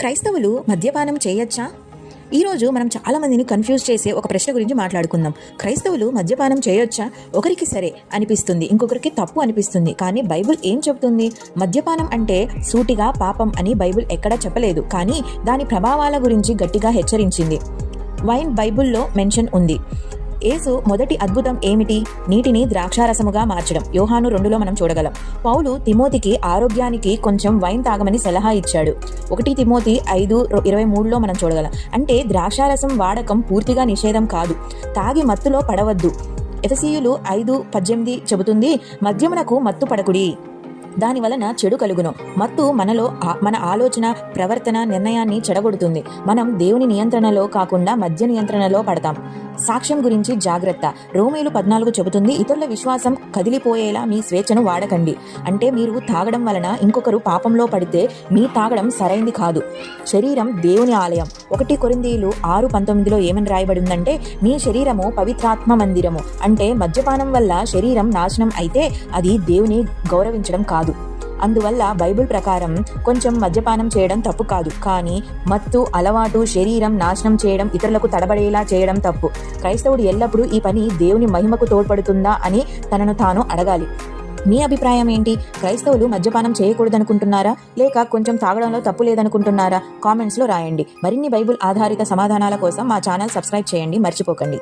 క్రైస్తవులు మద్యపానం చేయొచ్చా? ఈరోజు మనం చాలా మందిని కన్ఫ్యూజ్ చేసే ఒక ప్రశ్న గురించి మాట్లాడుకుందాం. క్రైస్తవులు మద్యపానం చేయొచ్చా? ఒకరికి సరే అనిపిస్తుంది ఇంకొకరికి తప్పు అనిపిస్తుంది. కానీ బైబిల్ ఏం చెబుతుంది? మద్యపానం అంటే సూటిగా పాపం అని బైబిల్ ఎక్కడా చెప్పలేదు. కానీ దాని ప్రభావాల గురించి గట్టిగా హెచ్చరించింది. వైన్ బైబిల్లో మెన్షన్ ఉంది. యేసు మొదటి అద్భుతం ఏమిటి? నీటిని ద్రాక్షారసముగా మార్చడం. యోహాను రెండులో మనం చూడగలం. పౌలు తిమోతికి ఆరోగ్యానికి కొంచెం వైన్ తాగమని సలహా ఇచ్చాడు. ఒకటి తిమోతి ఐదు ఇరవై మూడులో మనం చూడగలం. అంటే ద్రాక్షారసం వాడకం పూర్తిగా నిషేధం కాదు. తాగి మత్తులో పడవద్దు. ఎఫసీయులు ఐదు పద్దెనిమిది చెబుతుంది మద్యమునకు మత్తు పడకుడి. దాని వలన చెడు కలుగును. మత్తు మనలో మన ఆలోచన ప్రవర్తన నిర్ణయాన్ని చెడగొడుతుంది. మనం దేవుని నియంత్రణలో కాకుండా మద్య నియంత్రణలో పడతాం. సాక్ష్యం గురించి జాగ్రత్త. రోమేలు పద్నాలుగు చెబుతుంది ఇతరుల విశ్వాసం కదిలిపోయేలా మీ స్వేచ్ఛను వాడకండి. అంటే మీరు తాగడం వలన ఇంకొకరు పాపంలో పడితే మీ తాగడం సరైంది కాదు. శరీరం దేవుని ఆలయం. ఒకటి కొరిందీలు ఆరు పంతొమ్మిదిలో ఏమని రాయబడిందంటే మీ శరీరము పవిత్రాత్మ మందిరము. అంటే మద్యపానం వల్ల శరీరం నాశనం అయితే అది దేవుని గౌరవించడం కాదు. కాదు. అందువల్ల బైబిల్ ప్రకారం కొంచెం మద్యపానం చేయడం తప్పు కాదు. కానీ మత్తు అలవాటు శరీరం నాశనం చేయడం ఇతరులకు తడబడేలా చేయడం తప్పు. క్రైస్తవుడు ఎల్లప్పుడూ ఈ పని దేవుని మహిమకు తోడ్పడుతుందా అని తనను తాను అడగాలి. మీ అభిప్రాయం ఏంటి? క్రైస్తవులు మద్యపానం చేయకూడదనుకుంటున్నారా? లేక కొంచెం తాగడంలో తప్పు లేదనుకుంటున్నారా? కామెంట్స్లో రాయండి. మరిన్ని బైబుల్ ఆధారిత సమాధానాల కోసం మా ఛానల్ సబ్స్క్రైబ్ చేయండి. మర్చిపోకండి.